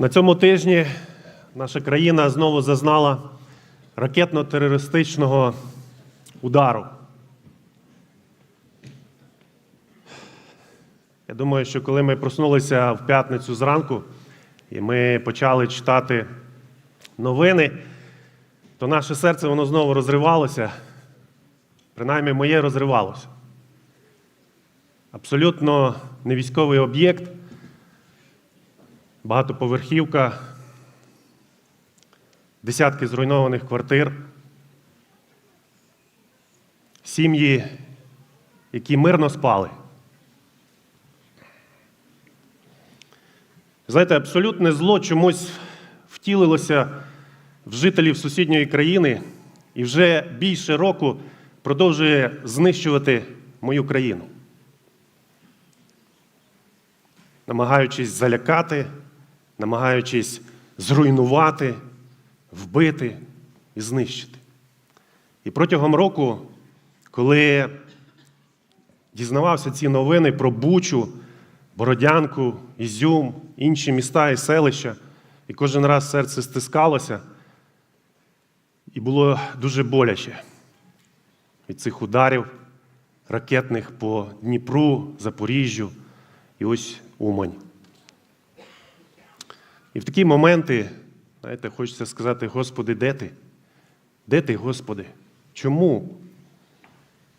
На цьому тижні наша країна знову зазнала ракетно-терористичного удару. Я думаю, що коли ми проснулися в п'ятницю зранку і ми почали читати новини, то наше серце воно знову розривалося. Принаймні, моє розривалося. Абсолютно не військовий об'єкт, багатоповерхівка, десятки зруйнованих квартир, сім'ї, які мирно спали. Знаєте, абсолютне зло чомусь втілилося в жителів сусідньої країни і вже більше року продовжує знищувати мою країну. Намагаючись залякати, намагаючись зруйнувати, вбити і знищити. І протягом року, коли дізнавався ці новини про Бучу, Бородянку, Ізюм, інші міста і селища, і кожен раз серце стискалося, і було дуже боляче від цих ударів ракетних по Дніпру, Запоріжжю і ось Умань. І в такі моменти, знаєте, хочеться сказати, Господи, де ти? Де ти, Господи? Чому?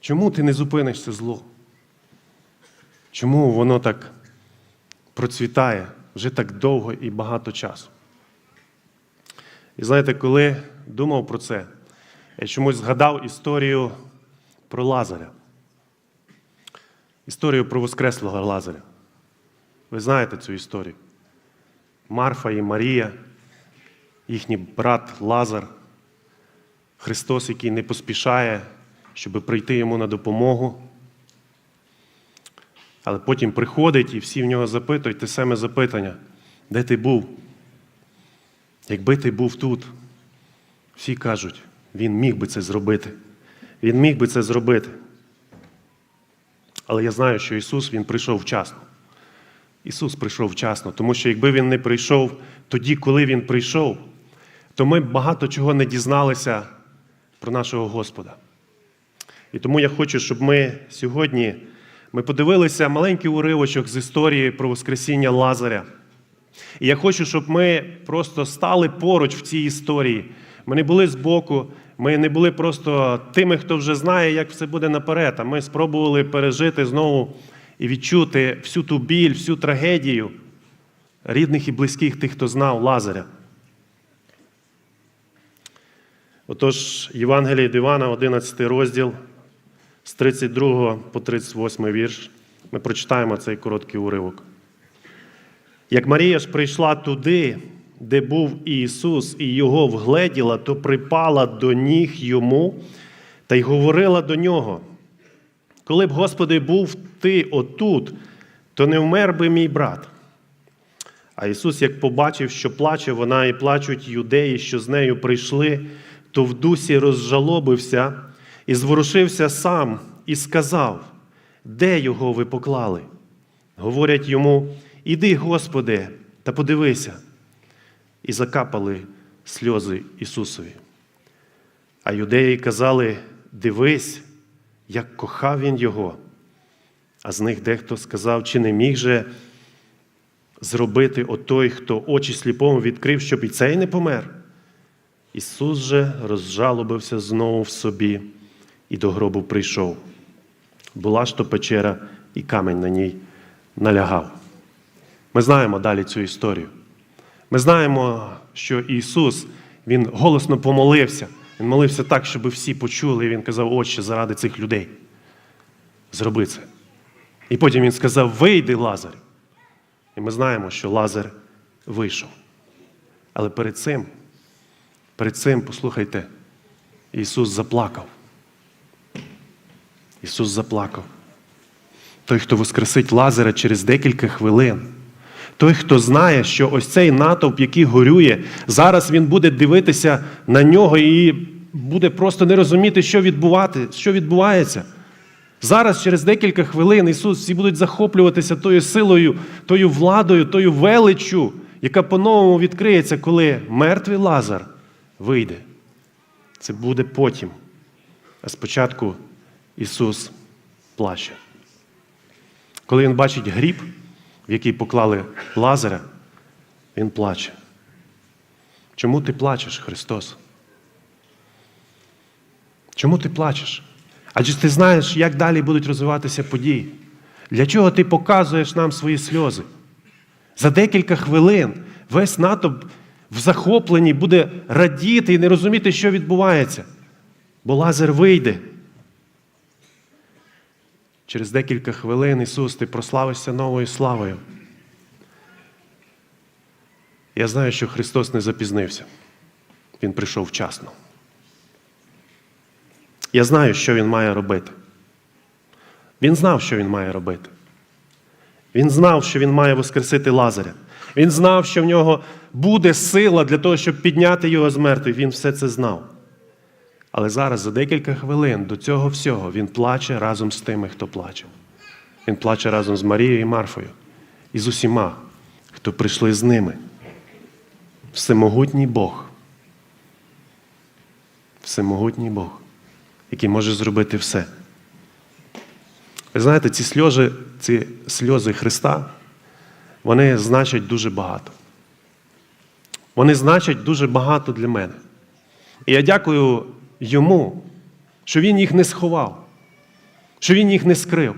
Чому ти не зупиниш це зло? Чому воно так процвітає вже так довго і багато часу? І знаєте, коли думав про це, я чомусь згадав історію про Лазаря. Історію про Воскреслого Лазаря. Ви знаєте цю історію. Марфа і Марія, їхній брат Лазар, Христос, який не поспішає, щоб прийти йому на допомогу. Але потім приходить і всі в нього запитують те саме запитання, де ти був? Якби ти був тут, всі кажуть, він міг би це зробити. Він міг би це зробити. Але я знаю, що Ісус Він прийшов вчасно. Ісус прийшов вчасно, тому що якби Він не прийшов тоді, коли Він прийшов, то ми багато чого не дізналися про нашого Господа. І тому я хочу, щоб ми сьогодні ми подивилися маленький уривочок з історії про Воскресіння Лазаря. І я хочу, щоб ми просто стали поруч в цій історії. Ми не були збоку, ми не були просто тими, хто вже знає, як все буде наперед. А ми спробували пережити знову і відчути всю ту біль, всю трагедію рідних і близьких тих, хто знав Лазаря. Отож, Євангеліє Івана, 11 розділ, з 32 по 38 вірш. Ми прочитаємо цей короткий уривок. Як Марія ж прийшла туди, де був Ісус, і його вгледіла, то припала до ніг йому та й говорила до нього. Коли б, Господи, був ти отут, то не вмер би мій брат. А Ісус, як побачив, що плаче вона і плачуть юдеї, що з нею прийшли, то в дусі розжалобився і зворушився сам і сказав, де його ви поклали? Говорять йому, іди, Господи, та подивися. І закапали сльози Ісусові. А юдеї казали: дивись, як кохав він його. А з них дехто сказав, чи не міг же зробити отой, хто очі сліпому відкрив, щоб і цей не помер. Ісус же розжалобився знову в собі і до гробу прийшов. Була ж то печера, і камень на ній налягав. Ми знаємо далі цю історію. Ми знаємо, що Ісус Він голосно помолився. Він молився так, щоб всі почули, і Він казав, Отче, заради цих людей. Зроби це. І потім Він сказав: Вийди, Лазар. І ми знаємо, що Лазар вийшов. Але перед цим, перед цим, послухайте, Ісус заплакав. Ісус заплакав. Той, хто воскресить Лазаря через декілька хвилин. Той, хто знає, що ось цей натовп, який горює, зараз він буде дивитися на нього і буде просто не розуміти, що відбувати, що відбувається. Зараз, через декілька хвилин, Ісус всі будуть захоплюватися тою силою, тою владою, тою величчю, яка по-новому відкриється, коли мертвий Лазар вийде. Це буде потім. А спочатку Ісус плаче. Коли Він бачить гріб, в який поклали Лазаря, Він плаче. Чому ти плачеш, Христос? Чому ти плачеш? Адже ти знаєш, як далі будуть розвиватися події. Для чого ти показуєш нам свої сльози? За декілька хвилин весь натовп в захопленні буде радіти і не розуміти, що відбувається. Бо Лазар вийде. Через декілька хвилин Ісус, ти прославишся новою славою. Я знаю, що Христос не запізнився. Він прийшов вчасно. Я знаю, що Він має робити. Він знав, що він має робити. Він знав, що він має воскресити Лазаря. Він знав, що в нього буде сила для того, щоб підняти його з мертвих. Він все це знав. Але зараз, за декілька хвилин до цього всього, він плаче разом з тими, хто плаче. Він плаче разом з Марією і Марфою і з усіма, хто прийшли з ними. Всемогутній Бог. Всемогутній Бог, який може зробити все. Ви знаєте, ці сльози, ці сльози Христа, вони значать дуже багато. Вони значать дуже багато для мене. І я дякую йому, що він їх не сховав, що він їх не скрив.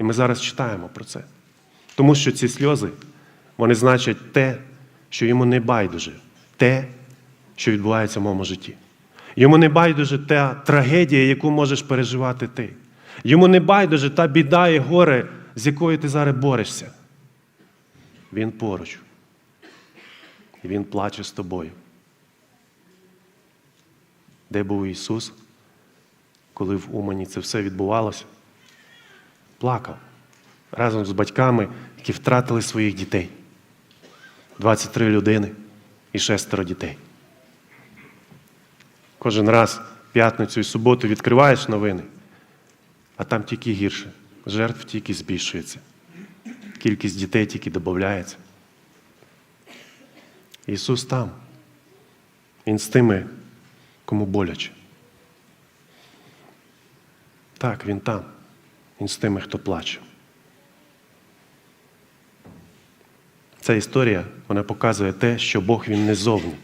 І ми зараз читаємо про це. Тому що ці сльози, вони значать те, що йому не байдуже, те, що відбувається в моєму житті. Йому не байдуже та трагедія, яку можеш переживати ти. Йому не байдуже та біда і горе, з якою ти зараз борешся. Він поруч. І Він плаче з тобою. Де був Ісус, коли в Умані це все відбувалося? Плакав разом з батьками, які втратили своїх дітей. 23 людини і шестеро дітей. Кожен раз п'ятницю і суботу відкриваєш новини, а там тільки гірше. Жертв тільки збільшується. Кількість дітей тільки додається. Ісус там. Він з тими, кому боляче. Так, Він там. Він з тими, хто плаче. Ця історія вона показує те, що Бог він не зовні.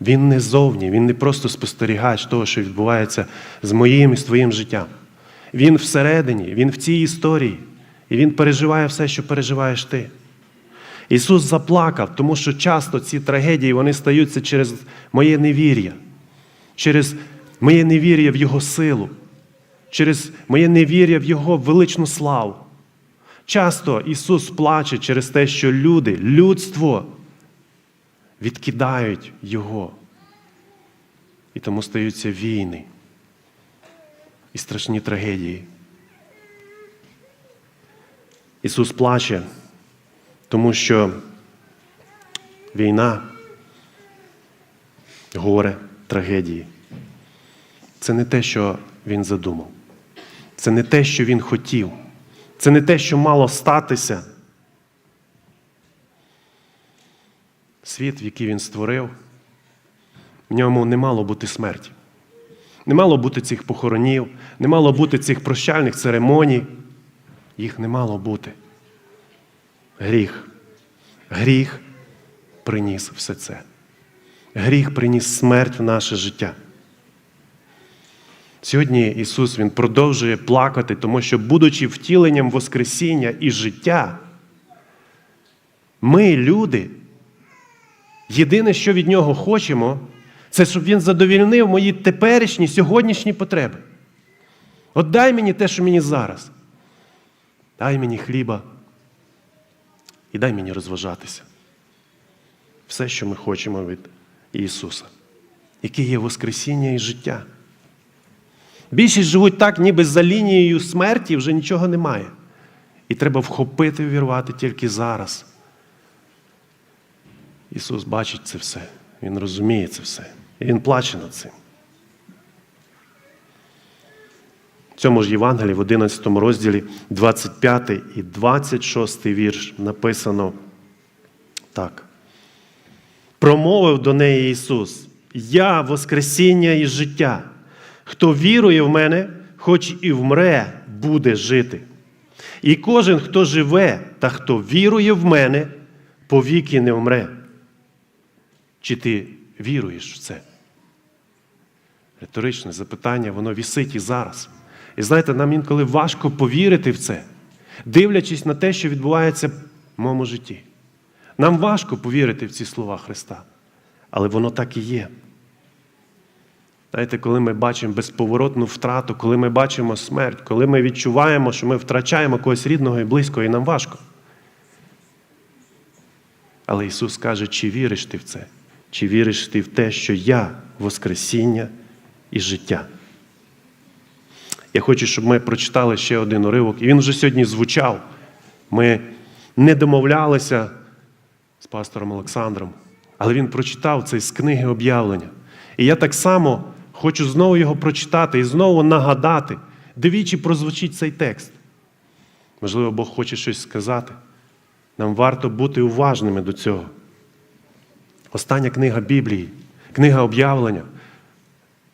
Він не зовні, він не просто спостерігач того, що відбувається з моїм і з твоїм життям. Він всередині, він в цій історії, і він переживає все, що переживаєш ти. Ісус заплакав, тому що часто ці трагедії вони стаються через моє невір'я, через моє невір'я в Його силу, через моє невір'я в Його величну славу. Часто Ісус плаче через те, що люди, людство відкидають Його. І тому стаються війни і страшні трагедії. Ісус плаче, тому що війна, горе, трагедії це не те, що Він задумав. Це не те, що Він хотів. Це не те, що мало статися. Світ, який він створив, в ньому не мало бути смерті. Не мало бути цих похоронів, не мало бути цих прощальних церемоній. Їх не мало бути. Гріх. Гріх приніс все це. Гріх приніс смерть в наше життя. Сьогодні Ісус Він продовжує плакати, тому що, будучи втіленням Воскресіння і життя, ми, люди, єдине, що від Нього хочемо, це щоб Він задовільнив мої теперішні, сьогоднішні потреби. От дай мені те, що мені зараз. Дай мені хліба і дай мені розважатися. Все, що ми хочемо від Ісуса, яке є Воскресіння і життя. Більшість живуть так, ніби за лінією смерті вже нічого немає. І треба вхопити і вірвати тільки зараз. Ісус бачить це все, Він розуміє це все. І Він плаче над цим. В цьому ж Євангелії в 11 розділі 25 і 26 вірш написано Так. Промовив до неї Ісус: Я Воскресіння і життя. Хто вірує в мене, хоч і вмре, буде жити. І кожен, хто живе та хто вірує в мене, повіки не вмре. Чи ти віруєш в це? Риторичне запитання, воно вісить і зараз. І знаєте, нам інколи важко повірити в це, дивлячись на те, що відбувається в моєму житті. Нам важко повірити в ці слова Христа, але воно так і є. Знаєте, коли ми бачимо безповоротну втрату, коли ми бачимо смерть, коли ми відчуваємо, що ми втрачаємо когось рідного і близького, і нам важко. Але Ісус каже, чи віриш ти в це? Чи віриш ти в те, що я Воскресіння і життя? Я хочу, щоб ми прочитали ще один уривок. І він вже сьогодні звучав. Ми не домовлялися з пастором Олександром, але він прочитав це з книги об'явлення. І я так само хочу знову його прочитати і знову нагадати, двічі прозвучить цей текст. Можливо, Бог хоче щось сказати. Нам варто бути уважними до цього. Остання книга Біблії, книга об'явлення.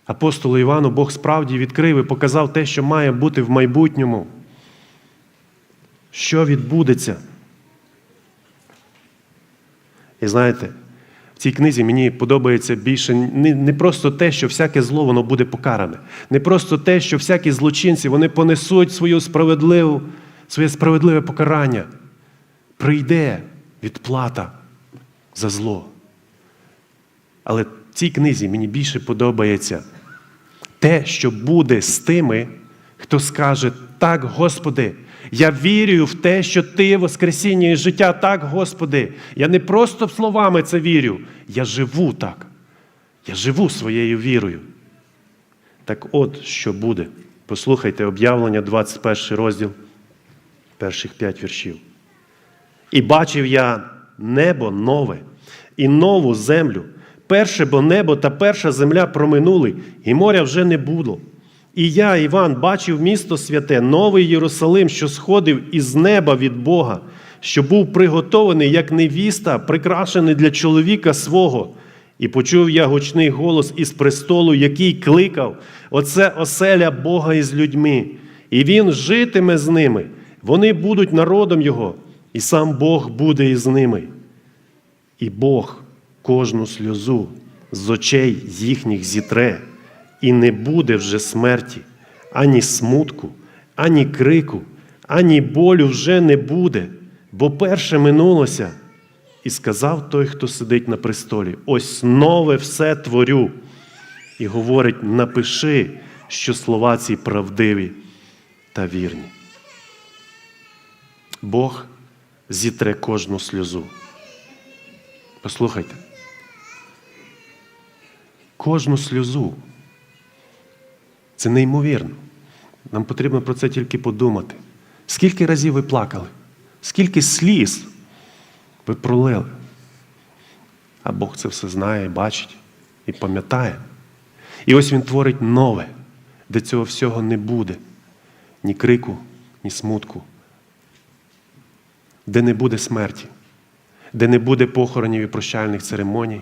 Апостолу Івану Бог справді відкрив і показав те, що має бути в майбутньому. Що відбудеться? І знаєте, в цій книзі мені подобається більше не, просто те, що всяке зло воно буде покаране, не просто те, що всякі злочинці вони понесуть свою справедливу, своє справедливе покарання. Прийде відплата за зло. Але в цій книзі мені більше подобається те, що буде з тими, хто скаже: так, Господи, я вірю в те, що Ти Воскресіння і життя, так, Господи. Я не просто словами це вірю, я живу так. Я живу своєю вірою. Так от що буде. Послухайте об'явлення, 21 розділ, перших п'ять віршів. І бачив я небо нове і нову землю. Перше бо небо та перша земля проминули, і моря вже не було. І я, Іван, бачив місто святе, новий Єрусалим, що сходив із неба від Бога, що був приготований, як невіста, прикрашений для чоловіка свого. І почув я гучний голос із престолу, який кликав: Оце оселя Бога із людьми, і Він житиме з ними. Вони будуть народом Його, і сам Бог буде із ними. І Бог кожну сльозу з очей їхніх зітре, і не буде вже смерті, ані смутку, ані крику, ані болю вже не буде, бо перше минулося. І сказав той, хто сидить на престолі: ось нове все творю. І говорить: напиши, що слова ці правдиві та вірні. Бог зітре кожну сльозу. Послухайте. Кожну сльозу. Це неймовірно. Нам потрібно про це тільки подумати. Скільки разів ви плакали? Скільки сліз ви пролили? А Бог це все знає, бачить і пам'ятає. І ось Він творить нове, де цього всього не буде. Ні крику, ні смутку, де не буде смерті, де не буде похоронів і прощальних церемоній,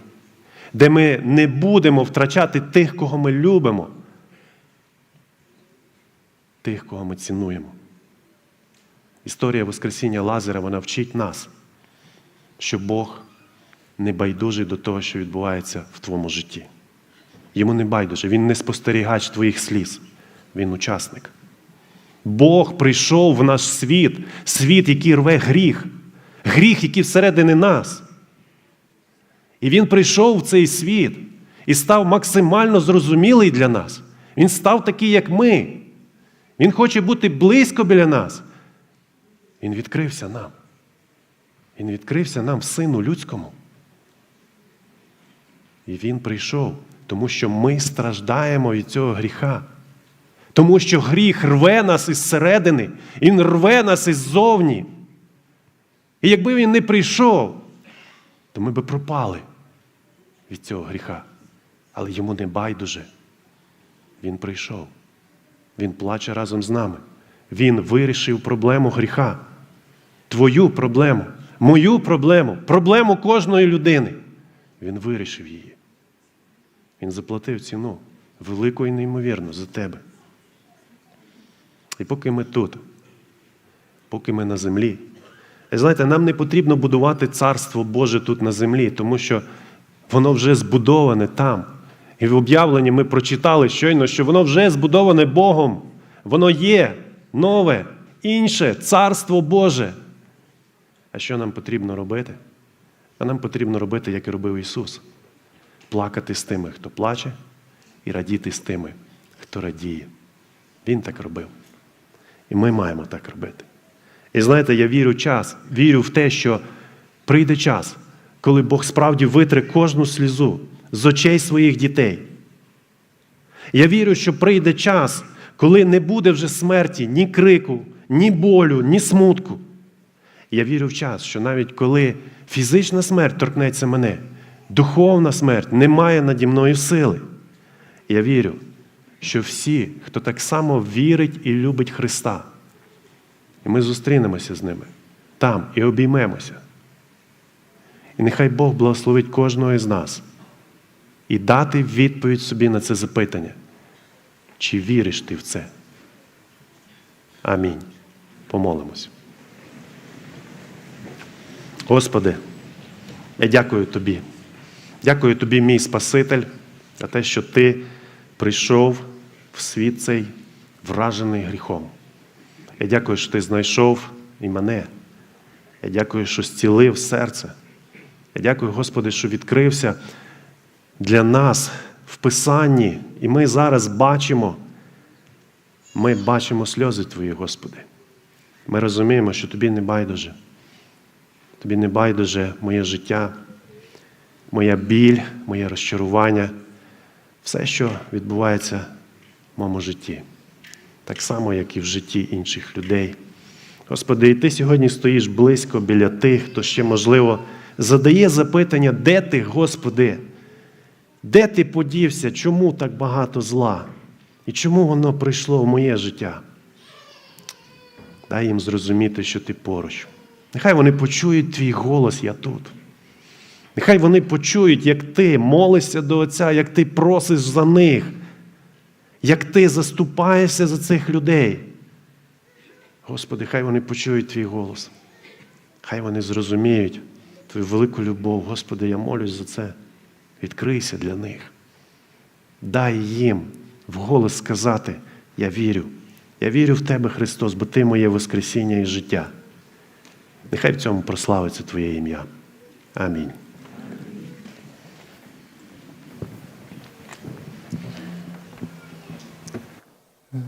де ми не будемо втрачати тих, кого ми любимо, тих, кого ми цінуємо. Історія Воскресіння Лазаря вона вчить нас, що Бог не байдужий до того, що відбувається в твоєму житті. Йому не байдуже, Він не спостерігач твоїх сліз, він учасник. Бог прийшов в наш світ, світ, який рве гріх, гріх, який всередині нас. І Він прийшов в цей світ і став максимально зрозумілий для нас. Він став такий, як ми. Він хоче бути близько біля нас. Він відкрився нам. Він відкрився нам, Сину Людському. І Він прийшов, тому що ми страждаємо від цього гріха. Тому що гріх рве нас із середини, він рве нас іззовні. І якби він не прийшов, то ми би пропали від цього гріха. Але йому не байдуже. Він прийшов. Він плаче разом з нами. Він вирішив проблему гріха. Твою проблему, мою проблему, проблему кожної людини. Він вирішив її. Він заплатив ціну велику і неймовірну за тебе. І поки ми тут, поки ми на землі, знаєте, нам не потрібно будувати царство Боже тут на землі, тому що воно вже збудоване там. І в об'явленні ми прочитали щойно, що воно вже збудоване Богом. Воно є нове, інше царство Боже. А що нам потрібно робити? А нам потрібно робити, як і робив Ісус. Плакати з тими, хто плаче, і радіти з тими, хто радіє. Він так робив. І ми маємо так робити. І знаєте, я вірю в час, вірю в те, що прийде час, коли Бог справді витре кожну слізу з очей своїх дітей. Я вірю, що прийде час, коли не буде вже смерті, ні крику, ні болю, ні смутку. Я вірю в час, що навіть коли фізична смерть торкнеться мене, духовна смерть не має наді мною сили. Я вірю, що всі, хто так само вірить і любить Христа, і ми зустрінемося з ними там і обіймемося. І нехай Бог благословить кожного із нас і дати відповідь собі на це запитання. Чи віриш ти в це? Амінь. Помолимось. Господи, я дякую Тобі. Дякую Тобі, мій Спаситель, за те, що Ти прийшов в світ цей вражений гріхом. Я дякую, що ти знайшов і мене. Я дякую, що зцілив серце. Я дякую, Господи, що відкрився для нас в Писанні. І ми зараз бачимо, ми бачимо сльози Твої, Господи. Ми розуміємо, що Тобі не байдуже. Тобі не байдуже моє життя, моя біль, моє розчарування, все, що відбувається в моєму житті так само, як і в житті інших людей. Господи, і ти сьогодні стоїш близько біля тих, хто ще, можливо, задає запитання, де ти, Господи, де ти подівся, чому так багато зла? І чому воно прийшло в моє життя? Дай їм зрозуміти, що ти поруч. Нехай вони почують твій голос, я тут. Нехай вони почують, як ти молишся до Отця, як ти просиш за них як ти заступаєшся за цих людей. Господи, хай вони почують твій голос. Хай вони зрозуміють твою велику любов. Господи, я молюсь за це. Відкрийся для них. Дай їм вголос сказати: Я вірю. Я вірю в Тебе, Христос, бо Ти моє Воскресіння і життя. Нехай в цьому прославиться Твоє ім'я. Амінь.